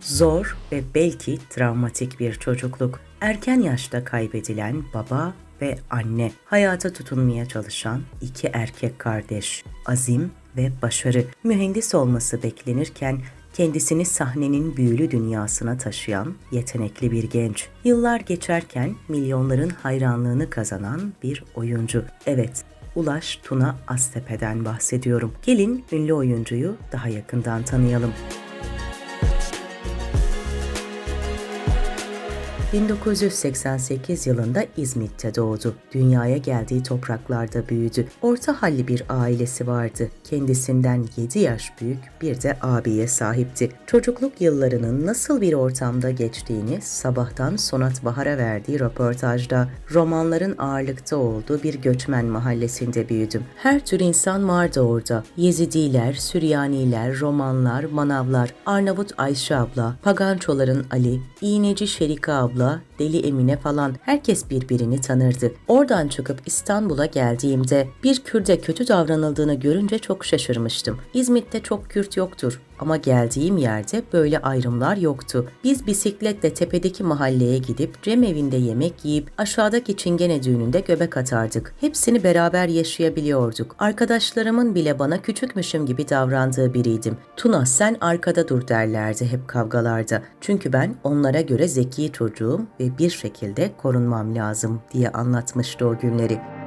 Zor ve belki travmatik bir çocukluk. Erken yaşta kaybedilen baba ve anne, hayata tutunmaya çalışan iki erkek kardeş, azim ve başarı, mühendis olması beklenirken kendisini sahnenin büyülü dünyasına taşıyan yetenekli bir genç. Yıllar geçerken milyonların hayranlığını kazanan bir oyuncu. Evet, Ulaş Tuna Aztepe'den bahsediyorum. Gelin ünlü oyuncuyu daha yakından tanıyalım. 1988 yılında İzmit'te doğdu. Dünyaya geldiği topraklarda büyüdü. Orta halli bir ailesi vardı. Kendisinden 7 yaş büyük bir de abiye sahipti. Çocukluk yıllarının nasıl bir ortamda geçtiğini sabahtan Sonat Bahar'a verdiği röportajda romanların ağırlıkta olduğu bir göçmen mahallesinde büyüdüm. Her tür insan vardı orada. Yezidiler, Süryaniler, Romanlar, Manavlar, Arnavut Ayşe abla, Pagançoların Ali, İğneci Şerika abla, Deli Emine falan herkes birbirini tanırdı. Oradan çıkıp İstanbul'a geldiğimde bir Kürde kötü davranıldığını görünce çok şaşırmıştım. İzmit'te çok Kürt yoktur ama geldiğim yerde böyle ayrımlar yoktu. Biz bisikletle tepedeki mahalleye gidip Cem evinde yemek yiyip aşağıdaki çingene düğününde göbek atardık. Hepsini beraber yaşayabiliyorduk. Arkadaşlarımın bile bana küçükmüşüm gibi davrandığı biriydim. Tuna sen arkada dur derlerdi hep kavgalarda. Çünkü ben onlara göre zeki çocuğum ve bir şekilde korunmam lazım diye anlatmıştı o günleri.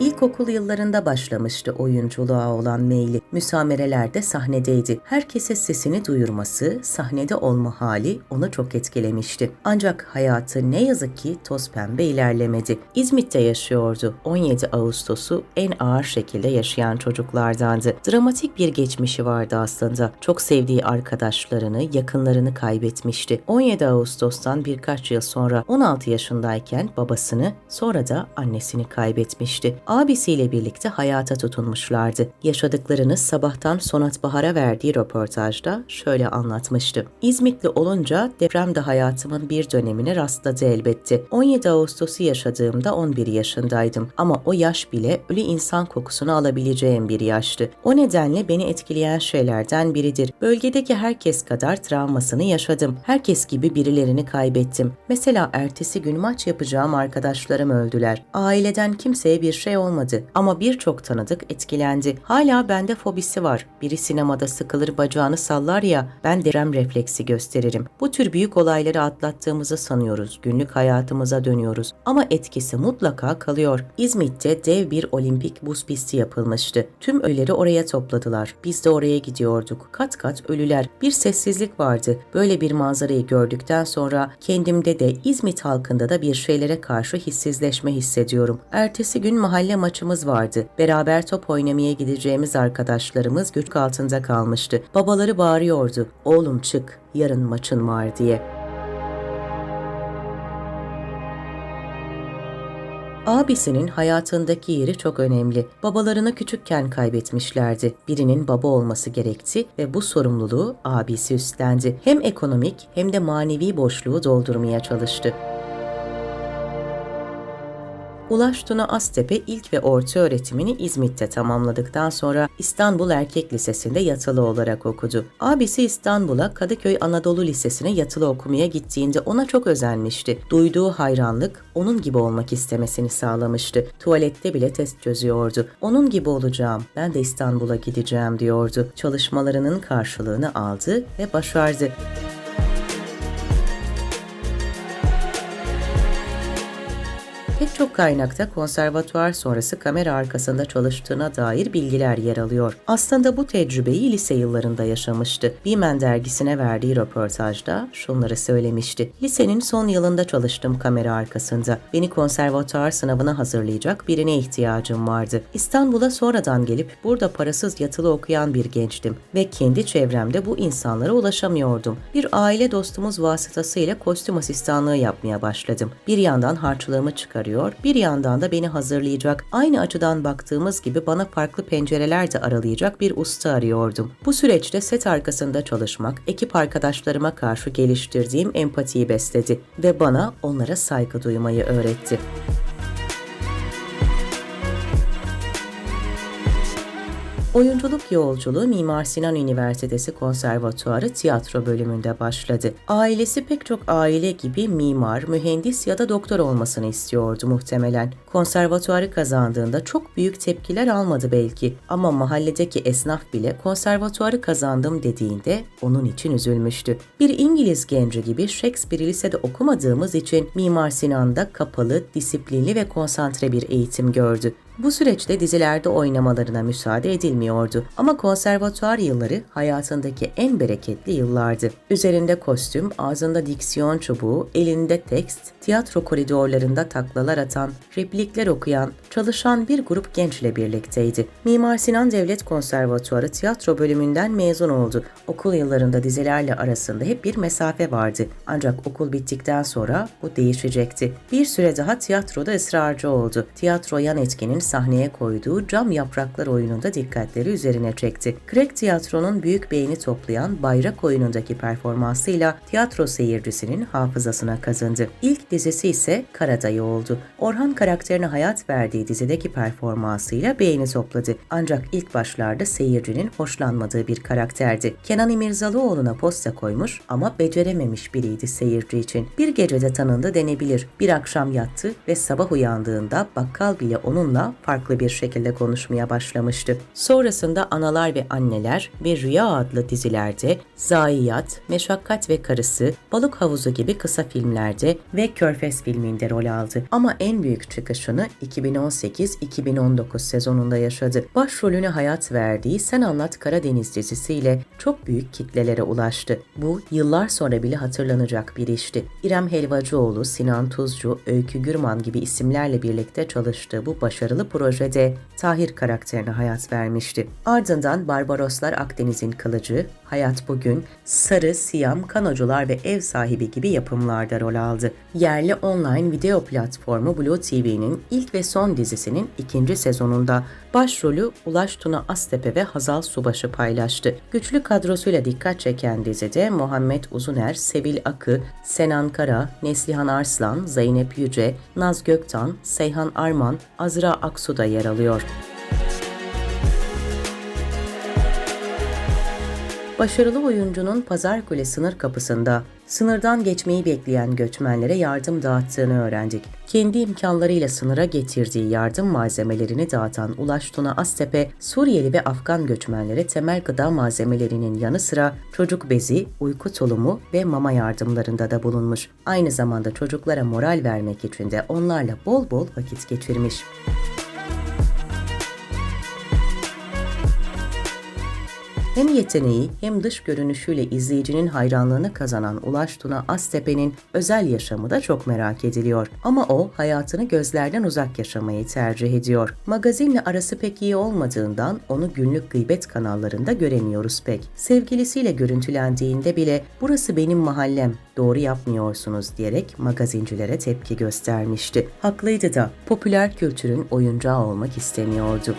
İlkokul yıllarında başlamıştı oyunculuğa olan meyli. Müsamerelerde sahnedeydi. Herkese sesini duyurması, sahnede olma hali onu çok etkilemişti. Ancak hayatı ne yazık ki toz pembe ilerlemedi. İzmit'te yaşıyordu. 17 Ağustos'u en ağır şekilde yaşayan çocuklardandı. Dramatik bir geçmişi vardı aslında. Çok sevdiği arkadaşlarını, yakınlarını kaybetmişti. 17 Ağustos'tan birkaç yıl sonra 16 yaşındayken babasını, sonra da annesini kaybetmişti abisiyle birlikte hayata tutunmuşlardı. Yaşadıklarını sabahtan Sonat Bahar'a verdiği röportajda şöyle anlatmıştı. İzmitli olunca deprem de hayatımın bir dönemine rastladı elbette. 17 Ağustos'u yaşadığımda 11 yaşındaydım ama o yaş bile ölü insan kokusunu alabileceğim bir yaştı. O nedenle beni etkileyen şeylerden biridir. Bölgedeki herkes kadar travmasını yaşadım. Herkes gibi birilerini kaybettim. Mesela ertesi gün maç yapacağım arkadaşlarım öldüler. Aileden kimseye bir şey olmadı ama birçok tanıdık etkilendi. Hala bende fobisi var. Biri sinemada sıkılır bacağını sallar ya ben deprem refleksi gösteririm. Bu tür büyük olayları atlattığımızı sanıyoruz. Günlük hayatımıza dönüyoruz. Ama etkisi mutlaka kalıyor. İzmit'te dev bir olimpik buz pisti yapılmıştı. Tüm ölüleri oraya topladılar. Biz de oraya gidiyorduk. Kat kat ölüler. Bir sessizlik vardı. Böyle bir manzarayı gördükten sonra kendimde de İzmit halkında da bir şeylere karşı hissizleşme hissediyorum. Ertesi gün mahalle maçımız vardı. Beraber top oynamaya gideceğimiz arkadaşlarımız güç altında kalmıştı. Babaları bağırıyordu. Oğlum çık, yarın maçın var diye. Abisinin hayatındaki yeri çok önemli. Babalarını küçükken kaybetmişlerdi. Birinin baba olması gerekti ve bu sorumluluğu abisi üstlendi. Hem ekonomik hem de manevi boşluğu doldurmaya çalıştı. Ulaş Tuna Aztepe ilk ve orta öğretimini İzmit'te tamamladıktan sonra İstanbul Erkek Lisesi'nde yatılı olarak okudu. Abisi İstanbul'a Kadıköy Anadolu Lisesi'ne yatılı okumaya gittiğinde ona çok özenmişti. Duyduğu hayranlık onun gibi olmak istemesini sağlamıştı. Tuvalette bile test çözüyordu. Onun gibi olacağım, ben de İstanbul'a gideceğim diyordu. Çalışmalarının karşılığını aldı ve başardı. Pek çok kaynakta konservatuvar sonrası kamera arkasında çalıştığına dair bilgiler yer alıyor. Aslında bu tecrübeyi lise yıllarında yaşamıştı. Bimen dergisine verdiği röportajda şunları söylemişti. Lisenin son yılında çalıştım kamera arkasında. Beni konservatuvar sınavına hazırlayacak birine ihtiyacım vardı. İstanbul'a sonradan gelip burada parasız yatılı okuyan bir gençtim ve kendi çevremde bu insanlara ulaşamıyordum. Bir aile dostumuz vasıtasıyla kostüm asistanlığı yapmaya başladım. Bir yandan harçlığımı çıkarıyor çıkarıyor, bir yandan da beni hazırlayacak, aynı açıdan baktığımız gibi bana farklı pencereler de aralayacak bir usta arıyordum. Bu süreçte set arkasında çalışmak, ekip arkadaşlarıma karşı geliştirdiğim empatiyi besledi ve bana onlara saygı duymayı öğretti. Oyunculuk yolculuğu Mimar Sinan Üniversitesi Konservatuarı tiyatro bölümünde başladı. Ailesi pek çok aile gibi mimar, mühendis ya da doktor olmasını istiyordu muhtemelen. Konservatuarı kazandığında çok büyük tepkiler almadı belki ama mahalledeki esnaf bile konservatuarı kazandım dediğinde onun için üzülmüştü. Bir İngiliz genci gibi Shakespeare lisede okumadığımız için Mimar Sinan'da kapalı, disiplinli ve konsantre bir eğitim gördü. Bu süreçte dizilerde oynamalarına müsaade edilmiyordu ama konservatuar yılları hayatındaki en bereketli yıllardı. Üzerinde kostüm, ağzında diksiyon çubuğu, elinde tekst, tiyatro koridorlarında taklalar atan, replikler okuyan, çalışan bir grup gençle birlikteydi. Mimar Sinan Devlet Konservatuarı tiyatro bölümünden mezun oldu. Okul yıllarında dizilerle arasında hep bir mesafe vardı. Ancak okul bittikten sonra bu değişecekti. Bir süre daha tiyatroda ısrarcı oldu. Tiyatro yan etkinin sahneye koyduğu Cam Yapraklar oyununda dikkatleri üzerine çekti. Craig Tiyatro'nun büyük beğeni toplayan Bayrak oyunundaki performansıyla tiyatro seyircisinin hafızasına kazındı. İlk dizisi ise Karadayı oldu. Orhan karakterine hayat verdiği dizideki performansıyla beğeni topladı. Ancak ilk başlarda seyircinin hoşlanmadığı bir karakterdi. Kenan İmirzalıoğlu'na posta koymuş ama becerememiş biriydi seyirci için. Bir gecede tanındı denebilir. Bir akşam yattı ve sabah uyandığında bakkal bile onunla farklı bir şekilde konuşmaya başlamıştı. Sonrasında Analar ve Anneler ve Rüya adlı dizilerde, Zayiat, Meşakkat ve Karısı, Balık Havuzu gibi kısa filmlerde ve Körfez filminde rol aldı. Ama en büyük çıkışını 2018-2019 sezonunda yaşadı. Başrolüne hayat verdiği Sen Anlat Karadeniz dizisiyle çok büyük kitlelere ulaştı. Bu yıllar sonra bile hatırlanacak bir işti. İrem Helvacıoğlu, Sinan Tuzcu, Öykü Gürman gibi isimlerle birlikte çalıştığı bu başarılı projede Tahir karakterine hayat vermişti. Ardından Barbaroslar Akdeniz'in Kılıcı, Hayat Bugün, Sarı, Siyam, Kanocular ve Ev Sahibi gibi yapımlarda rol aldı. Yerli online video platformu Blue TV'nin ilk ve son dizisinin ikinci sezonunda başrolü Ulaş Tuna Astepe ve Hazal Subaşı paylaştı. Güçlü kadrosuyla dikkat çeken dizide Muhammed Uzuner, Sevil Akı, Senan Kara, Neslihan Arslan, Zeynep Yüce, Naz Göktan, Seyhan Arman, Azra Aksu da yer alıyor. Başarılı oyuncunun Pazarkule sınır kapısında sınırdan geçmeyi bekleyen göçmenlere yardım dağıttığını öğrendik. Kendi imkanlarıyla sınıra getirdiği yardım malzemelerini dağıtan Ulaş Tuna Aztepe, Suriyeli ve Afgan göçmenlere temel gıda malzemelerinin yanı sıra çocuk bezi, uyku tulumu ve mama yardımlarında da bulunmuş. Aynı zamanda çocuklara moral vermek için de onlarla bol bol vakit geçirmiş. Hem yeteneği hem dış görünüşüyle izleyicinin hayranlığını kazanan Ulaş Tuna Aztepe'nin özel yaşamı da çok merak ediliyor. Ama o hayatını gözlerden uzak yaşamayı tercih ediyor. Magazinle arası pek iyi olmadığından onu günlük gıybet kanallarında göremiyoruz pek. Sevgilisiyle görüntülendiğinde bile burası benim mahallem, doğru yapmıyorsunuz diyerek magazincilere tepki göstermişti. Haklıydı da popüler kültürün oyuncağı olmak istemiyordu.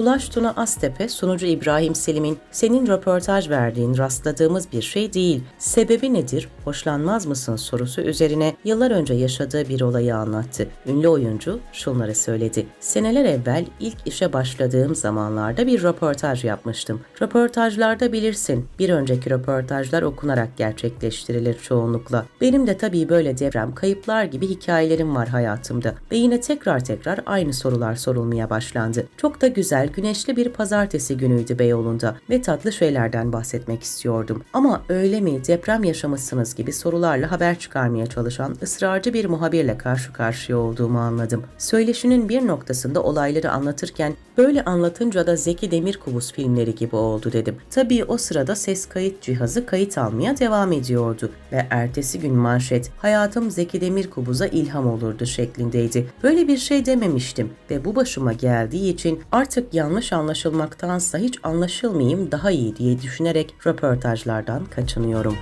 Ulaş Tuna Aztepe, sunucu İbrahim Selim'in senin röportaj verdiğin rastladığımız bir şey değil. Sebebi nedir, hoşlanmaz mısın sorusu üzerine yıllar önce yaşadığı bir olayı anlattı. Ünlü oyuncu şunları söyledi. Seneler evvel ilk işe başladığım zamanlarda bir röportaj yapmıştım. Röportajlarda bilirsin, bir önceki röportajlar okunarak gerçekleştirilir çoğunlukla. Benim de tabii böyle deprem, kayıplar gibi hikayelerim var hayatımda. Ve yine tekrar tekrar aynı sorular sorulmaya başlandı. Çok da güzel, güneşli bir pazartesi günüydü Beyoğlu'nda ve tatlı şeylerden bahsetmek istiyordum. Ama öyle mi deprem yaşamışsınız gibi sorularla haber çıkarmaya çalışan ısrarcı bir muhabirle karşı karşıya olduğumu anladım. Söyleşinin bir noktasında olayları anlatırken böyle anlatınca da Zeki Demirkubuz filmleri gibi oldu dedim. Tabii o sırada ses kayıt cihazı kayıt almaya devam ediyordu ve ertesi gün manşet hayatım Zeki Demirkubuz'a ilham olurdu şeklindeydi. Böyle bir şey dememiştim ve bu başıma geldiği için artık yanlış anlaşılmaktansa hiç anlaşılmayayım daha iyi diye düşünerek röportajlardan kaçınıyorum.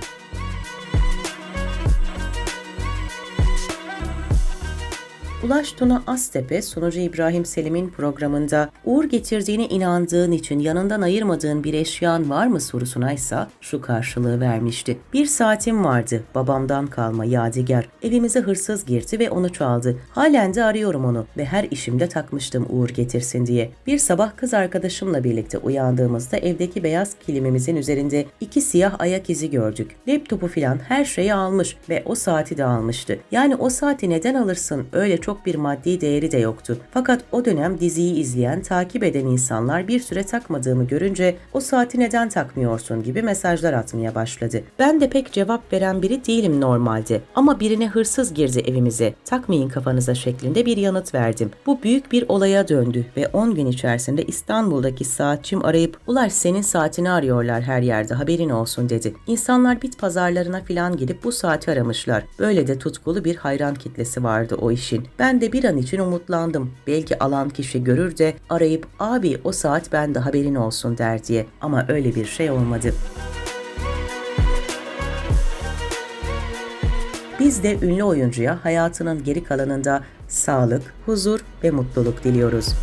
Ulaş Tuna Aztepe sunucu İbrahim Selim'in programında uğur getirdiğine inandığın için yanından ayırmadığın bir eşyan var mı sorusuna ise şu karşılığı vermişti. Bir saatim vardı babamdan kalma yadigar. Evimize hırsız girdi ve onu çaldı. Halen de arıyorum onu ve her işimde takmıştım uğur getirsin diye. Bir sabah kız arkadaşımla birlikte uyandığımızda evdeki beyaz kilimimizin üzerinde iki siyah ayak izi gördük. Laptopu filan her şeyi almış ve o saati de almıştı. Yani o saati neden alırsın? Öyle çok bir maddi değeri de yoktu. Fakat o dönem diziyi izleyen, takip eden insanlar bir süre takmadığımı görünce o saati neden takmıyorsun gibi mesajlar atmaya başladı. Ben de pek cevap veren biri değilim normalde. Ama birine hırsız girdi evimize. Takmayın kafanıza şeklinde bir yanıt verdim. Bu büyük bir olaya döndü ve 10 gün içerisinde İstanbul'daki saatçim arayıp Ulaş senin saatini arıyorlar her yerde haberin olsun dedi. İnsanlar bit pazarlarına filan gidip bu saati aramışlar. Böyle de tutkulu bir hayran kitlesi vardı o işin. Ben de bir an için umutlandım. Belki alan kişi görür de arayıp abi o saat bende haberin olsun der diye. Ama öyle bir şey olmadı. Biz de ünlü oyuncuya hayatının geri kalanında sağlık, huzur ve mutluluk diliyoruz.